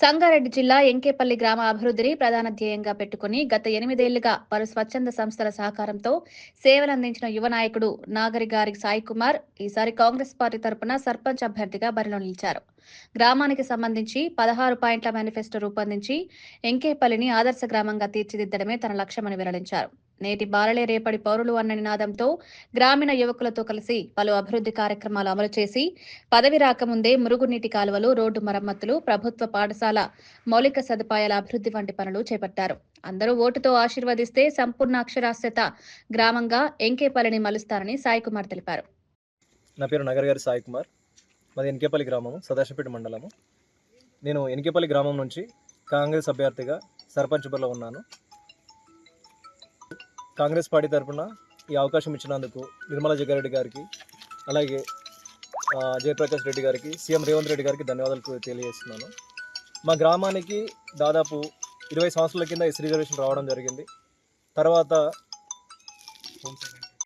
సంగారెడ్డి జిల్లా ఎంకేపల్లి గ్రామ అభివృద్ధిని ప్రధాన ధ్యేయంగా పెట్టుకుని గత ఎనిమిదేళ్ళుగా పలు స్వచ్ఛంద సంస్థల సహకారంతో సేవలందించిన యువ నాయకుడు నాగరిగారి సాయి కుమార్ ఈసారి కాంగ్రెస్ పార్టీ తరపున సర్పంచ్ అభ్యర్థిగా బరిలో నిలిచారు. గ్రామానికి సంబంధించి పదహారు పాయింట్ల మేనిఫెస్టో రూపొందించి ఎంకేపల్లిని ఆదర్శ గ్రామంగా తీర్చిదిద్దడమే తన లక్ష్యమని వెల్లడించారు. నేటి బాలలే రేపటి పౌరులు అన్న నినాదంతో గ్రామీణ యువకులతో కలిసి పలు అభివృద్ధి కార్యక్రమాలు అమలు చేసి పదవి రాకముందే మురుగునీటి కాలువలు రోడ్డు మరమ్మతులు ప్రభుత్వ పాఠశాల మౌలిక సదుపాయాల అభివృద్ధి వంటి పనులు చేపట్టారు. అందరూ ఓటుతో ఆశీర్వదిస్తే సంపూర్ణ అక్షరాస్యత గ్రామంగా ఎంకేపల్లిని మలుస్తారని సాయి కుమార్ తెలిపారు. నా పేరు నగర్ గారి సాయి కుమార్. మాది ఎన్కేపల్లి గ్రామము సదాశపేట మండలము. నేను ఎన్కేపల్లి గ్రామం నుంచి కాంగ్రెస్ అభ్యర్థిగా సర్పంచ్ బరిలో ఉన్నాను. కాంగ్రెస్ పార్టీ తరఫున ఈ అవకాశం ఇచ్చినందుకు నిర్మలా జగ్గారెడ్డి గారికి అలాగే జయప్రకాష్ రెడ్డి గారికి సీఎం రేవంత్ రెడ్డి గారికి ధన్యవాదాలు తెలియజేస్తున్నాను. మా గ్రామానికి దాదాపు ఇరవై సంవత్సరాల కింద ఎస్ రిజర్వేషన్ రావడం జరిగింది. తర్వాత